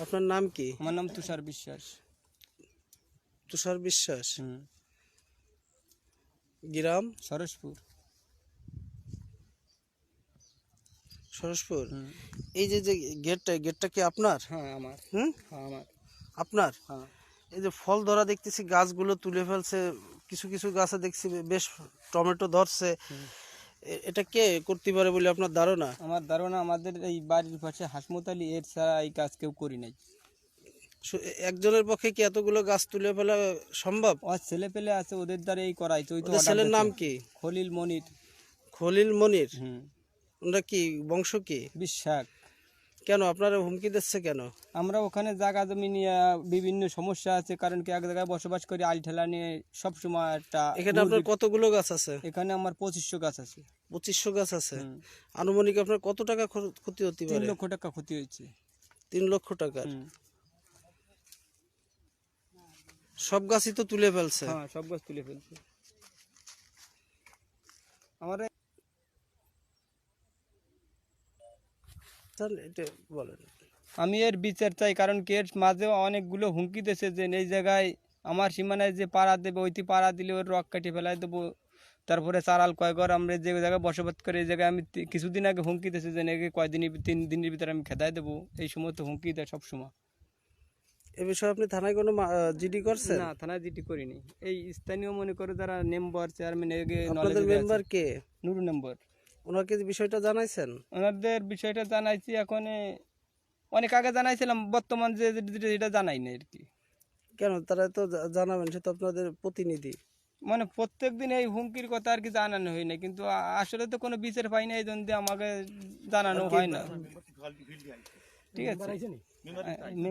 আপনার নাম কি? আমার নাম তুষার বিশ্বাস। তুষার বিশ্বাস? গ্রাম? সরসপুর সরসপুর এই যে যে গেটটা গেটটা কি আপনার? হ্যাঁ আমার। হুম? হ্যাঁ আমার। আপনার? হ্যাঁ। এই যে ফল ধরা দেখতেছি গাছগুলো তুলে ফেলছে কিছু কিছু গাছে দেখছি বেশ টমেটো ধরছে। এটা কে করতে পারে বলে আপনার ধারণা? আমার ধারণা আমাদের এই বাড়ির পাশে হাসমতালি এর ছাড়া এই কাজ কেউ করি নাই। একজনের পক্ষে কি এতগুলো গাছ তুলে ফেলা সম্ভব? আর ছেলে পেলে আছে ওদের দ্বারা এই করাই তো ওদের ছেলের নাম। কি? খলিল মনির। খলিল মনির? হুম। ওনারা কি বংশ কি? বিশ্বাস কেন? আপনারা হুমকি দিচ্ছে কেন? আমরা ওখানে জায়গা জমি নিয়ে বিভিন্ন সমস্যা আছে কারণ কি এক জায়গায় বসবাস করি আল ঠেলা নিয়ে সবসময় একটা এখানে আপনার কতগুলো গাছ আছে? এখানে আমার পঁচিশশো গাছ আছে। পঁচিশশো গাছ আছে? আনুমানিক আপনার কত টাকা ক্ষতি হতে তিন পারে? লক্ষ টাকা ক্ষতি হয়েছে। তিন লক্ষ টাকার? হুম। সব গাছই তো তুলে ফেলছে। হ্যাঁ সব গাছ তুলে ফেলছে। আমার এটা বলেন। আমি এর বিচার চাই কারণ কি এর মাঝেও অনেকগুলো হুমকি দিয়েছে যে এই জায়গায় আমার সীমানায় যে পাড়া দেবে ওইটি পাড়া দিলে ওর রক কাটি ফেলাই দেবো। তারপরে চারাল কয় ঘর আমরা যে জায়গায় বসবাস করি এই জায়গায় আমি কিছুদিন আগে হুমকি দিয়েছে যে নাকি কয়দিনই তিন দিনের ভিতরে আমি খেদাই দেবো। এই সময় তো হুমকি দেয় সবসময় এ বিষয়ে আপনি থানায় কোনো জিডি করছেন? না থানায় জিডি করিনি। এই স্থানীয় মনে করে যারা মেম্বার চেয়ারম্যান আপনাদের মেম্বার কে? নুরু নম্বর ওনাকে বিষয়টা জানাইছেন? ওনাদের বিষয়টা জানাইছি এখন অনেক আগে জানাইছিলাম বর্তমান যে যে- যেটা জানাই না আর কি। কেন? তারা তো জানাবেন সে তো আপনাদের প্রতিনিধি। মানে প্রত্যেক দিন এই হুমকির কথা আর কি জানানো হয় না কিন্তু আসলে তো কোনো বিচার পাই না এই জন্য দিয়ে আমাকে জানানো হয় না। ঠিক আছে।